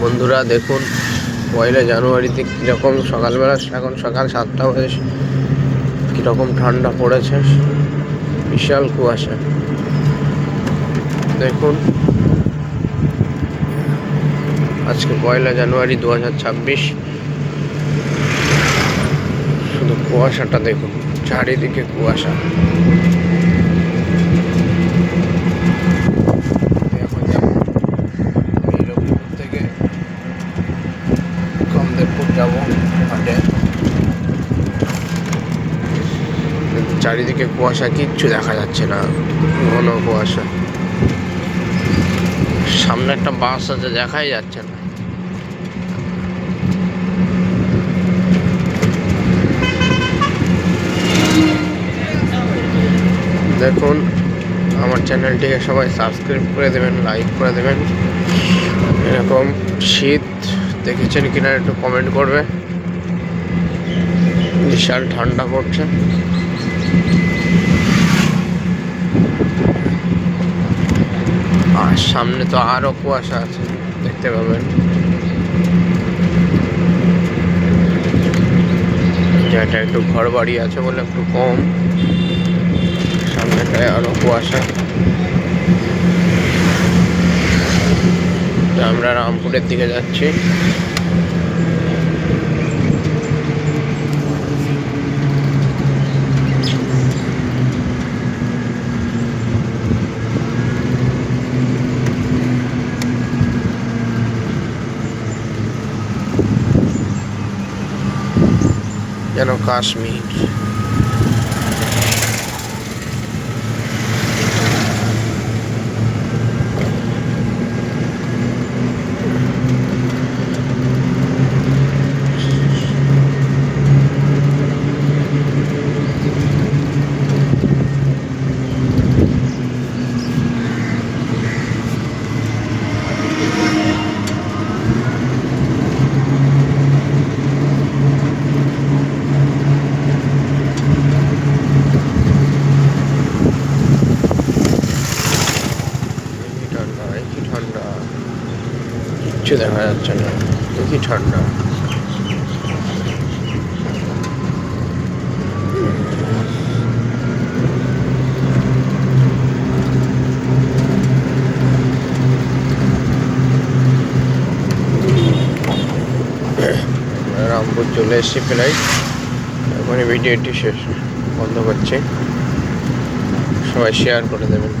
বন্ধুরা, দেখুন, পয়লা জানুয়ারিতে কীরকম সকালবেলা, এখন সকাল সাতটা বাজে কীরকম ঠান্ডা পড়েছে, বিশাল কুয়াশা। দেখুন, আজকে পয়লা জানুয়ারি দু হাজার ছাব্বিশ। শুধু কুয়াশাটা দেখুন, চারিদিকে কুয়াশা এখন যাব নীলগিরি থেকে কমদেবপুর যাব হাটে চারিদিকে কুয়াশা, কিচ্ছু দেখা যাচ্ছে না। ঘন কুয়াশা। সামনে একটা বাস আছে, দেখাই যাচ্ছে না। দেখুন, আমার চ্যানেলটিকে সবাই সাবস্ক্রাইব করে দেবেন, লাইক করে দেবেন। এরকম শীত দেখেছেন কিনা একটু কমেন্ট করবে। বিশাল ঠান্ডা পড়ছে। আর সামনে তো আরও কুয়াশা আছে, দেখতে পাবেন। যেটা একটু ঘর বাড়ি আছে বলে একটু কম। সামনেটায় আরও কুয়াশা। তো আমরা রামপুরের দিকে যাচ্ছি। যেন কাশ্মীর। ঠান্ডা। কিচ্ছু দেখা যাচ্ছে না। কি ঠান্ডা। রামপুর চলে এসেছি প্রায়। এখন ভিডিওটি শেষ। বন্ধ করছি। সবাই শেয়ার করে দেবেন।